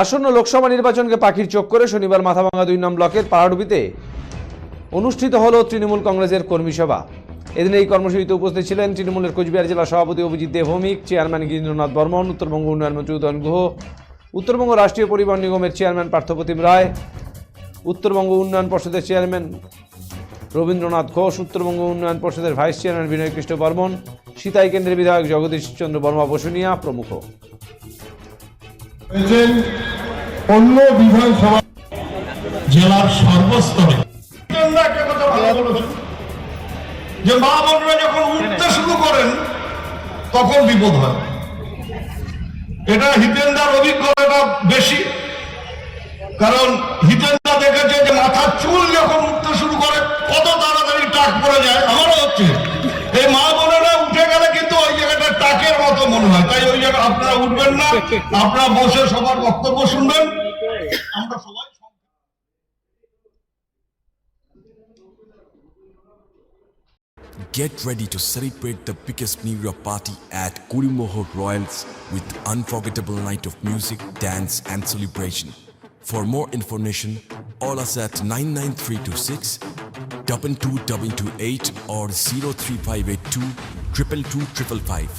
আসন্ন লোকসভা নির্বাচনকে পাখির চোখ করে শনিবার মাথাভাঙা দুই নং ব্লকের পাহাড়ডুবিতে অনুষ্ঠিত হল তৃণমূল কংগ্রেসের কর্মী সভা। এদিন এই কর্মসূচিতে উপস্থিত ছিলেন তৃণমূলের কোচবিহার জেলা সভাপতি অভিজিৎ দেবভৌমিক চেয়ারম্যান গিরীন্দ্রনাথ বর্মন, উত্তরবঙ্গ উন্নয়ন মন্ত্রী উদয়ন গুহ, উত্তরবঙ্গ রাষ্ট্রীয় পরিবহন নিগমের চেয়ারম্যান পার্থপ্রতিম রায়, উত্তরবঙ্গ উন্নয়ন পর্ষদের চেয়ারম্যান রবীন্দ্রনাথ ঘোষ, উত্তরবঙ্গ উন্নয়ন পর্ষদের ভাইস চেয়ারম্যান বিনয় কৃষ্ণ বর্মন, সীতাই কেন্দ্রের বিধায়ক জগদীশ চন্দ্র বর্মা বসুনিয়া প্রমুখ। হয়েছেন অন্য বিধানসভা জেলার সর্বস্তরে। যে মা যখন উঠতে শুরু করেন, তখন বিপদ হয়। এটা হিতেন্দার অভিজ্ঞতাটা বেশি। কারণ হিতেন্দা দেখেছে যে মাথার চুল যখন উঠতে শুরু করে, কত তাড়াতাড়ি টাক পড়ে যায়, আমারও হচ্ছে এই মা বোনেরা উঠে গেলে কিন্তু ওই জায়গাটা টাকের মনে হয় তাই ওই জায়গা আপনারা উঠবেন না আপনারা বসে সবার বক্তব্য শুনবেন আমরা সবাই Get ready to celebrate the biggest New Year party at Kurimoho Royals with unforgettable night of music, dance and celebration. For more information, call us at 99326 22228 or 03582 222 555.